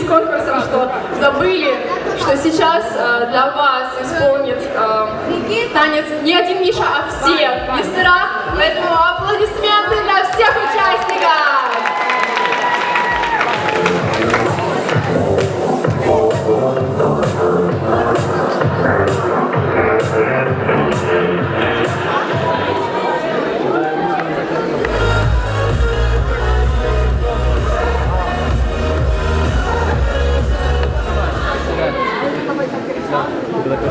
с конкурсом, а, что забыли, что сейчас э, для вас исполнит э, танец не один Миша, а все мастера. Поэтому аплодисменты! Gracias.